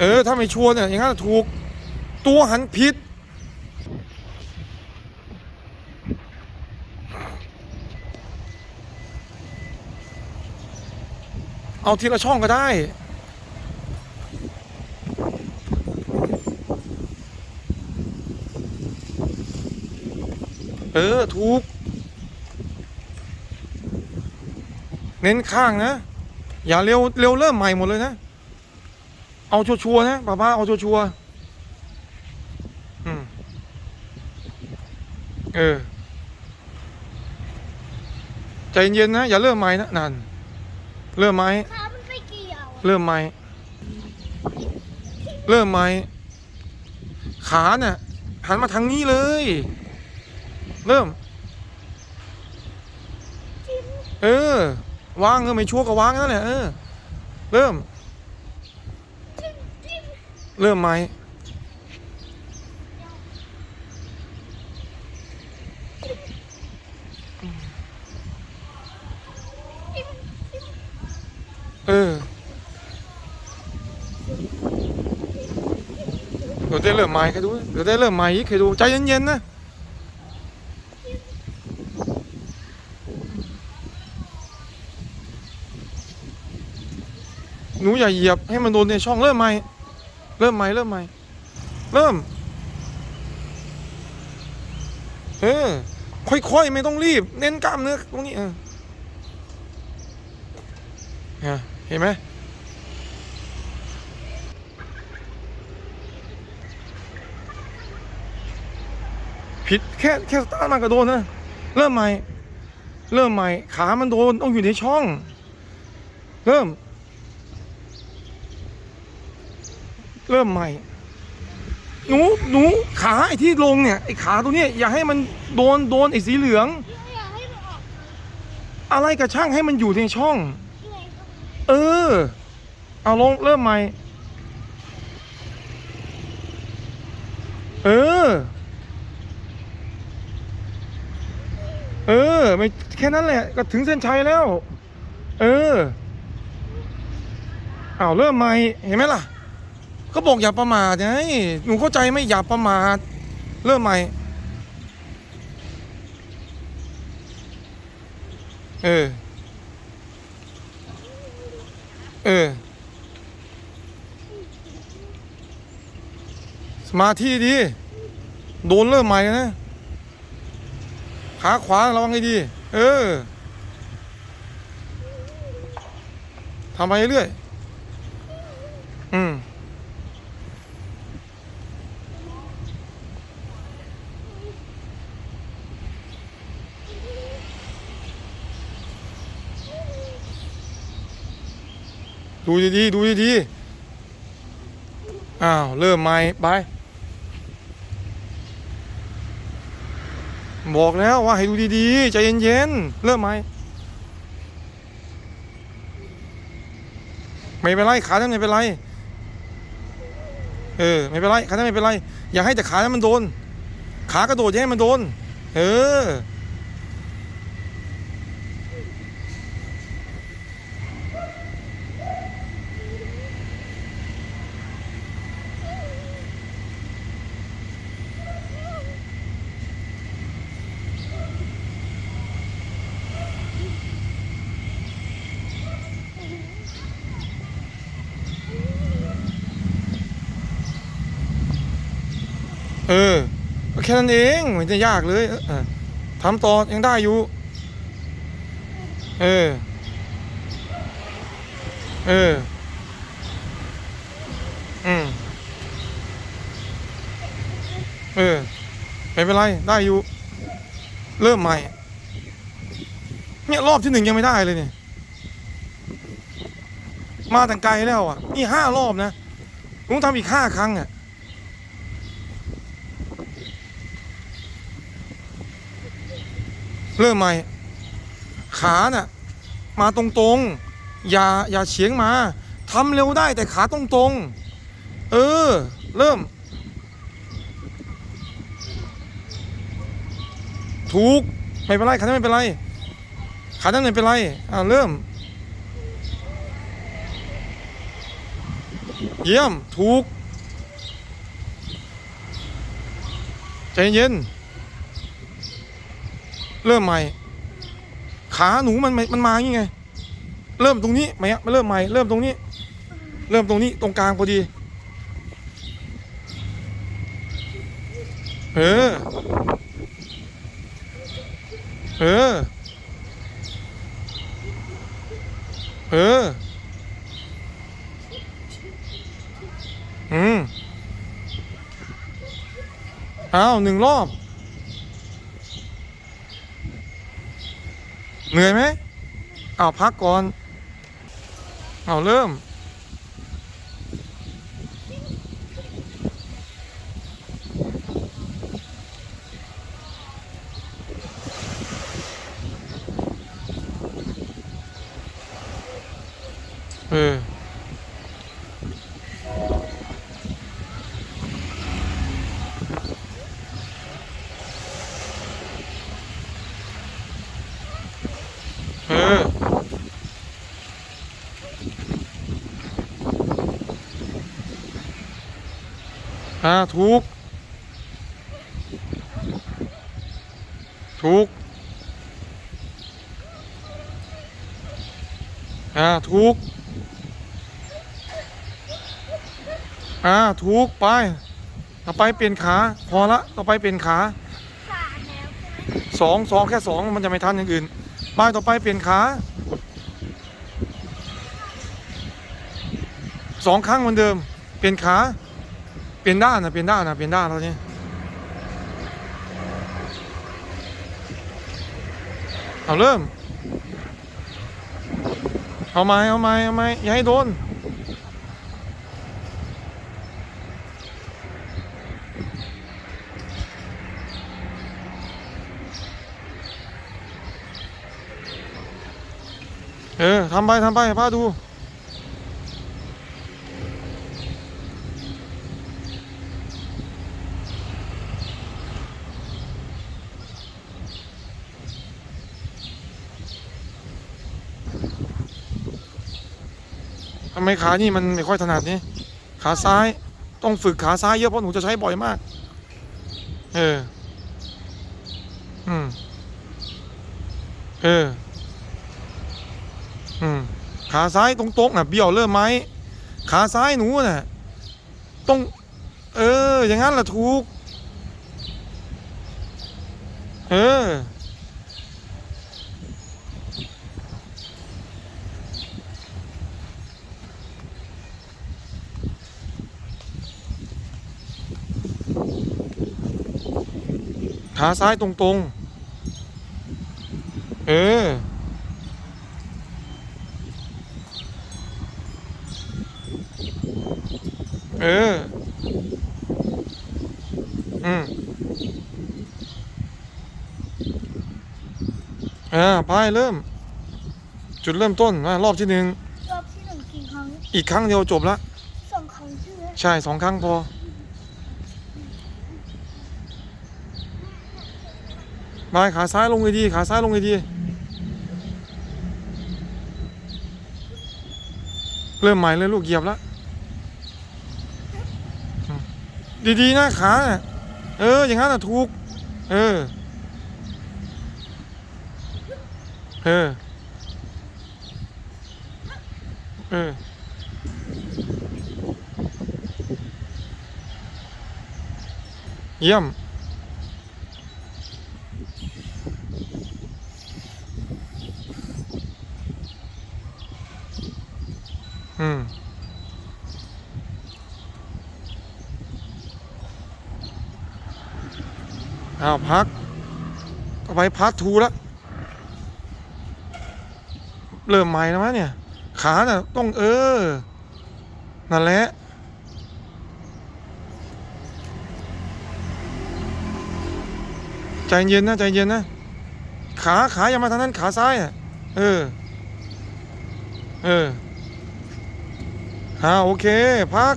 เออ ถ้าไม่ชัวร์เนี่ย อย่างนั้นถูก ตัวหันผิด เอาทีละช่องก็ได้เออ ถูก เน้นข้างนะ อย่าเร็วเร็วเริ่มใหม่หมดเลยนะ เอาชัวร์ๆนะป้าป้าเอาชัวร์ๆอืมเออ ใจเย็นๆนะอย่าเริ่มใหม่นะนั่นเริ่มไหมขามันไม่เกี่ยวเริ่มไหมเริ่มไหมขาเนี่ยหันมาทางนี้เลย เริ่ม เออวางเออไม่ชัวร์ก็วางนั่นแหละเออ เริ่ม เริ่มไหมเออเดี๋ยวได้เริ่มใหมใครดูเดี๋ยวได้เริ่มใหมใครดูใจเย็นๆนะหนูอย่าเหยียบให้มันโดนในช่องเริ่มใหม เริ่มใหม่เริ่มใหม่เริ่มเออค่อยๆ ไม่ต้องรีบ เน้นกล้ามเนื้อตรงนี้เออเนี่ยเห็นไหมผิดแค่แค่สตาร์ทมากระโดนนะเริ่มใหม่ เริ่มใหม่ ขามันโดนต้องอยู่ในช่อง เริ่ม เริ่มใหม่ หนูหนูขาไอ้ที่ลงเนี่ยไอ้ขาตัวเนี้ยอย่าให้มันโดนโดนไอ้สีเหลือง อยากให้มันออกอะไรกับช่างให้มันอยู่ในช่อง เหนื่อยก็เออ เอาลงเริ่มใหม่ เออ เออ ไม่แค่นั้นแหละ ก็ถึงเส้นชัยแล้ว เออ เอาวเริ่มใหม่ เห็นไหมล่ะ ก็บอกอย่าประมาทไงหนูเข้าใจไหมอย่าประมาทเริ่มใหม่ เออ เออ สมาธิดี โดนเริ่มใหม่นะ ขาขวาระวังให้ดี เออ ทำไปเรื่อย ดูดีๆดูดีๆอ้าว เริ่มใหม่ไป บอกแล้วว่าให้ดูดีๆ ใจเย็นๆ เริ่มไหมไม่เป็นไรขานั้นไม่เป็นไร เออ ไม่เป็นไรขานั้นไม่เป็นไร อย่าให้แต่ขานั้นมันโดน ขากระโดดอย่าให้มันโดน เออ เออก็แค่นั้นเองไม่ได้ยากเลยเออเออทำต่อยังได้อยู่ เออ เออ อืมเออ ไม่เป็นไร ได้อยู่ เริ่มใหม่ เนี่ยรอบที่หนึ่งยังไม่ได้เลยเนี่ย มาแต่งไกลแล้วอะ นี่ห้ารอบนะลุงทำอีกห้าครั้งอะ เริ่มใหม่ ขาน่ะมาตรงๆ อย่าอย่าเฉียงมาทำเร็วได้แต่ขาตรงๆ เออ เริ่ม ถูก ไม่เป็นไรขานั้นไม่เป็นไร ขานั้นไม่เป็นไร อ่าเริ่ม เยี่ยม ถูก ใจเย็น เริ่มใหม่ ขาหนูมันมันมาอย่างไง เริ่มตรงนี้ไหมอะมาเริ่มใหม่ เริ่มตรงนี้ เริ่มตรงนี้ตรงกลางพอดี เออ เออ เออ อืมอ้าวหนึ่งรอบ เหนื่อยไหมเอาพักก่อน เอาเริ่ม เอออ อ่าถูก ถูก อ่าถูก อ่าถูกไป ต่อไปเปลี่ยนขา พอละ ต่อไปเปลี่ยนขาสองสองแค่สองมันจะไม่ทันอย่างอื่นไปต่อไปเปลี่ยนขาสองครั้งเหมือนเดิม เปลี่ยนขา เปลี่ยนด้านนะเปลี่ยนด้านนะเปลี่ยนด้านแล้วนี่เอาเริ่ม เอาไหมเอาไหมเอาไมอย่าให้โดนเออทำไปทำไปป้าดูำไมขานี่มันไม่ค่อยถนัดนี่ขาซ้ายต้องฝึกขาซ้ายเยอะเพราะหนูจะใช้บ่อยมาก เออ อืม เออ อืม ขาซ้ายตรงๆน่ะเบี้ยวเริ่มไหม ขาซ้ายหนูน่ะต้อง เออ อย่างนั้นแหละถูก เออ ขาซ้ายตรงๆ เออ เออ อืมอ่าไปเริ่ม จุดเริ่มต้นนะรอบที่หนึ่งรอบที่หนึ่งกี่ครั้ง อีกครั้งเดียวจบละสองครั้งใช่ไหมใช่สองครั้งพอ บายขาซ้ายลงเลยดี ขาซ้ายลงเลยดี เริ่มใหม่เลยลูกเหยียบแล้วดีๆนะขาน่ะเออ อย่างนั้นน่ะถูก เออ เออ เออ เยี่ยม อืมอ้าวพักต่อไปพักทูแล้ว เริ่มใหม่แล้วมั้ยเนี่ย ขาน่ะต้องเออ นั่นแหละใจเย็นนะใจเย็นนะ ขาขาอย่ามาทางนั้นขาซ้ายอะ เออ เออ อ่าโอเคพัก